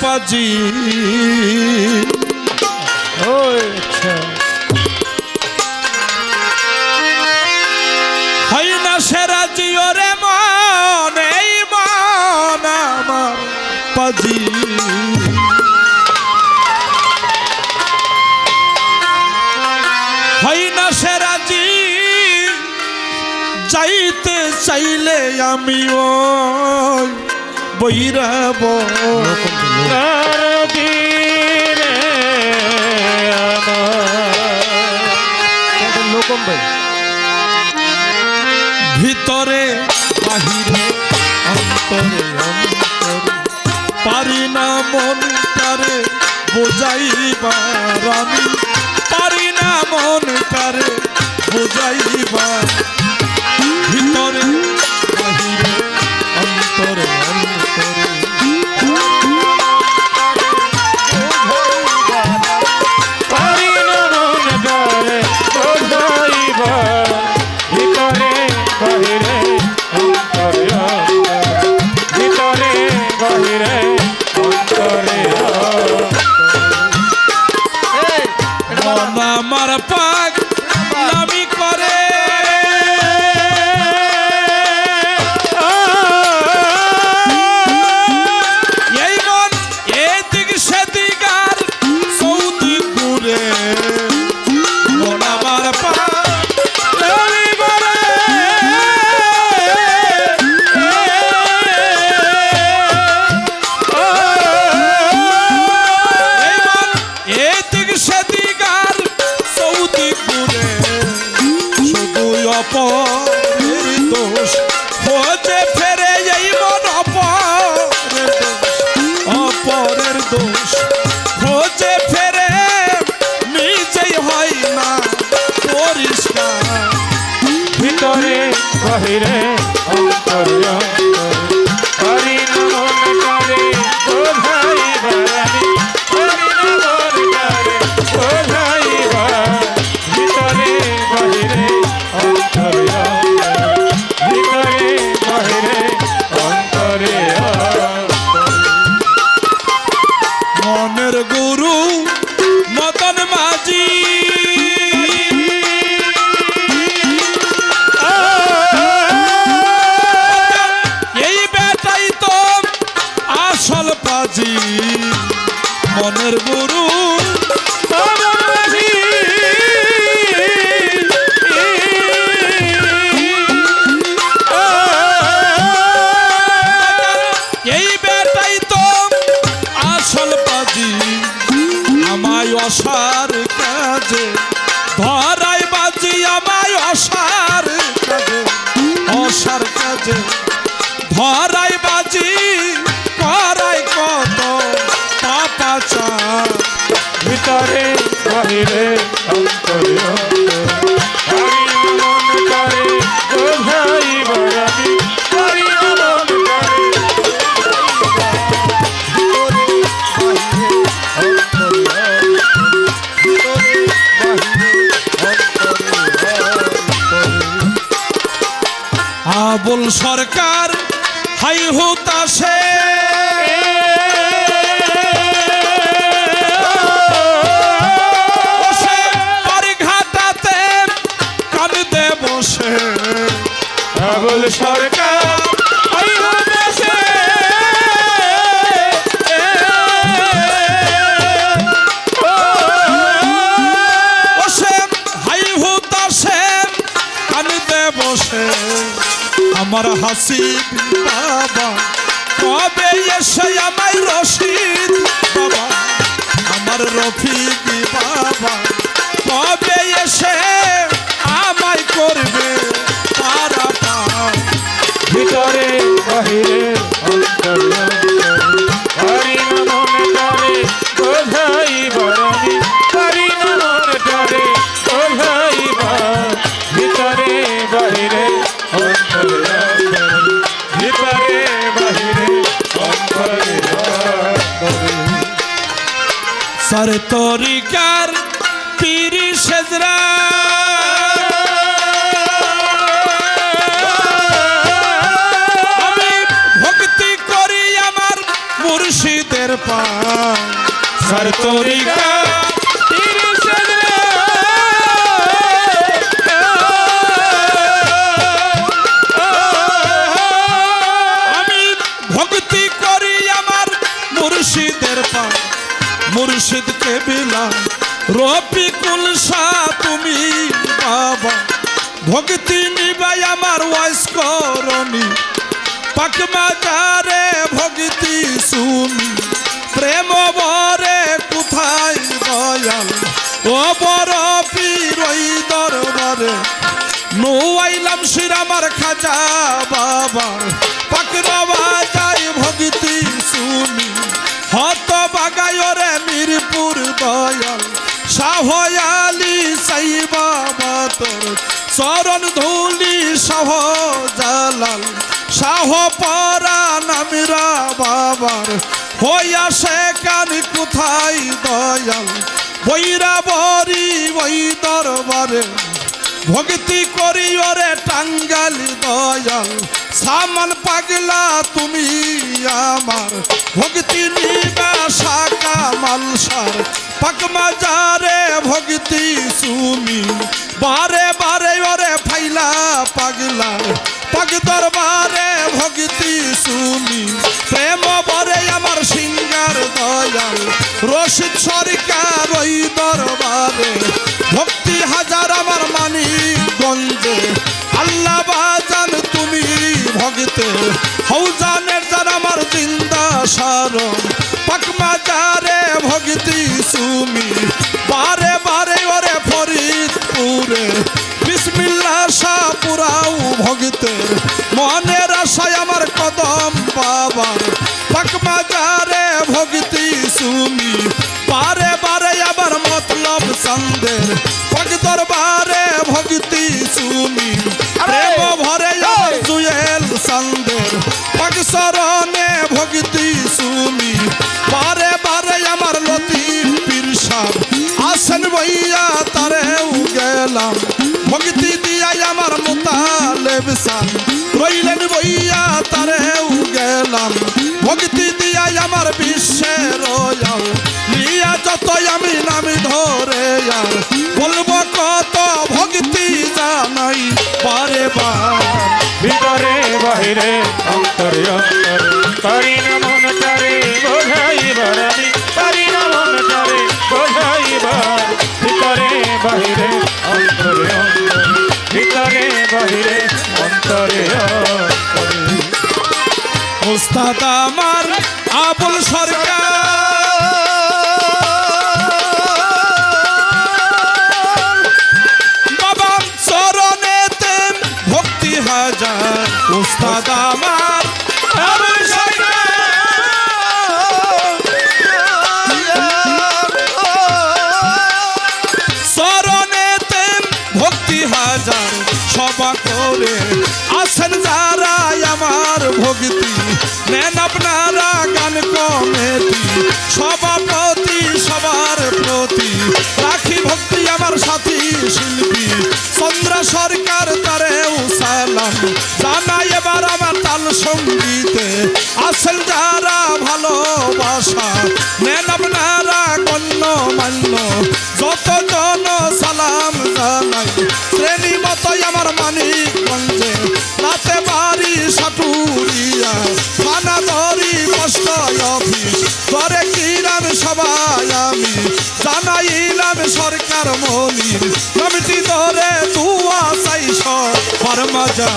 পাজি। ও আচ্ছা হয় না সে রাজি, ওরে মন, এই মন আমার পাজি। না যাইতে চাইলে আমি ওই বৈরাব। ভিতরে বাহিরে অন্তরে অন্তরে। পারি না মনটারে বোঝাইবার আমি। পারি না মনটারে বোঝাইবার ভিতরে দোষ খোঁজে ফেরে এই মন অপরের দোষ। অপরের দোষ খোঁজে ফেরে নিজেই হয় না পরিষ্কার। ভিতরে বাহিরে মনের গুরু অসার কাজে আবুল সরকার হাই হুতাশে আবুল সরকার। আমার হাসি বাবা, কবে এসে আমায় রশিদ বাবা? আমার রফিক বাবা, কবে এসে সর করি আমার মুর্শিদের পা মুর্শিদকে বিলাম। রফিকুল শাহ, তুমি বাবা। ভক্তি নিবাই আমার ওয়াইস করনি পাকমা যারে ভক্তি ও বড় পীর ওই দরবারে। নোয়াইলাম শিরামার খাজা বাবার। পাকরবা যাই ভক্তি শুনি। হত বাগায় রে মিরপুর দয়াল। শাহয়ালি সাই বাবা তোর চরণ ধুলি সহ জালাল। শাহ পরা নামিরা বাবার। হইয়া সে কান কোথায় দয়াল? বৈরা বরি বই দরবারে। ভক্তি করি ওরে টাঙ্গাল দয়াল। সামান পাগলা তুমি আমার। ভক্তি নিবা শাখা মালসার। পাকমা যারে ভক্তি সুমি। বারে বারে ওরে ফাইলা পাগলা পাগ দরবারে ভক্তি সুমি। প্রেম বরে আমার সিঙ্গার দয়াল। রশিদ সরকার ওই দরবারে। ভক্তি হাজার আমার মানি গঞ্জে আল্লাহ বাজান, তুমি ভগতে হৌজানের যার আমার জিন্দা সারম পাকমা যারে ভক্তি সুমি। বারে বারে ওরে ফরিদপুরে। বিসমিল্লা শাহ পুরাও ভগতের মনের আশায় কদম বাবার পাকমা যারে ভক্তি সুমি। বারে বারে আবার মতলব সন্দের পগ দরবারে ভক্তি সুমি। প্রেম ভরে জুয়েল সন্দের পগ শরণে ভক্তি সুমি। বারে বারে আমার লতিফ পিরসাদ। আসেন বইয়া তারেও গেলাম। ভক্তি দিয়াই আমার মোতালেব সান রইলেন বইয়া যতই আমি নামি ধরে আর বলব কত ভক্তি জানাই পারে বার ভিতরে বাহিরে অন্তরে অন্তরে করি না মন চারে বোঝাইবার আমি পারি না মন চারে বোঝাইবার ভিতরে বাহিরে অন্তরে অন্তরে ভিতরে বাহিরে অন্তরে অন্তরে। উস্তাদ আমার আবুল সরকার। হাজার উস্তাদ আমার। আবুল চরণেতে ভক্তি হাজার সবা করে। আসেন যারা আমার ভক্তি নেন আপনারা সঙ্গীতে। আসেন যারা ভালোবাসা নেন আপনারা গণ্য মান্য যত জন সালাম জানাই, শ্রেণি মতোই আমার মানিকগঞ্জে। রাতে বাড়ি সাটুরিয়া থানা ধরি কষ্ট অফিস করে কিরাম সবাই আমি, জানাইলাম সরকার মনির। কমিটি ধরে তুয়া চাইশ পরমজা